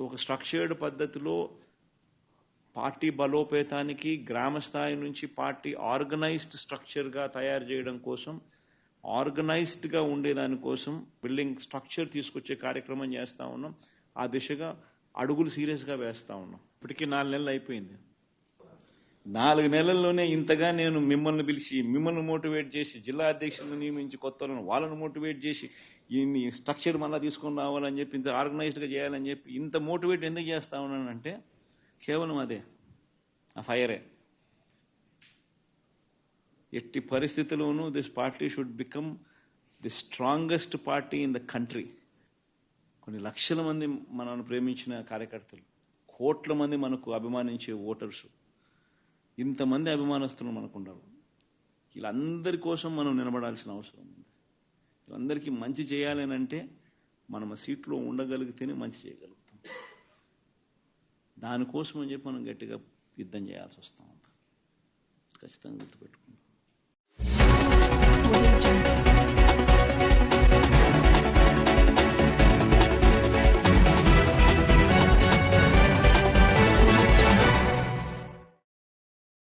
ఒక స్ట్రక్చర్డ్ పద్ధతిలో పార్టీ బలోపేతానికి గ్రామ స్థాయి నుంచి పార్టీ ఆర్గనైజ్డ్ స్ట్రక్చర్గా తయారు చేయడం కోసం ఆర్గనైజ్డ్గా ఉండేదానికోసం బిల్డింగ్ స్ట్రక్చర్ తీసుకొచ్చే కార్యక్రమం చేస్తూ ఉన్నాం. ఆ దిశగా అడుగులు సీరియస్గా వేస్తూ ఉన్నాం. ఇప్పటికీ నాలుగు నెలలు అయిపోయింది. నాలుగు నెలల్లోనే ఇంతగా నేను మిమ్మల్ని పిలిచి మిమ్మల్ని మోటివేట్ చేసి జిల్లా అధ్యక్షులను నియమించి కొత్త వాళ్ళను వాళ్ళని మోటివేట్ చేసి ఈ స్ట్రక్చర్ మళ్ళీ తీసుకొని రావాలని చెప్పి ఇంత ఆర్గనైజ్డ్గా చేయాలని చెప్పి ఇంత మోటివేట్ ఎందుకు చేస్తా ఉన్నానంటే కేవలం అదే ఆ ఫైరే. ఎట్టి పరిస్థితుల్లోనూ this party should become the strongest party in the country. కొన్ని లక్షల మంది మనల్ని ప్రేమించిన కార్యకర్తలు కోట్ల మంది మనకు అభిమానించే ఓటర్స్. ఇంతమంది అభిమానస్తులు మనకు వీళ్ళందరి కోసం మనం నిలబడాల్సిన అవసరం ఉంది. వీళ్ళందరికీ మంచి చేయాలని అంటే మనం సీట్లో ఉండగలిగితేనే మంచి చేయగలుగుతాం. దానికోసం అని చెప్పి మనం గట్టిగా యుద్ధం చేయాల్సి వస్తూ ఉంది. ఖచ్చితంగా గుర్తుపెట్టుకుంటాం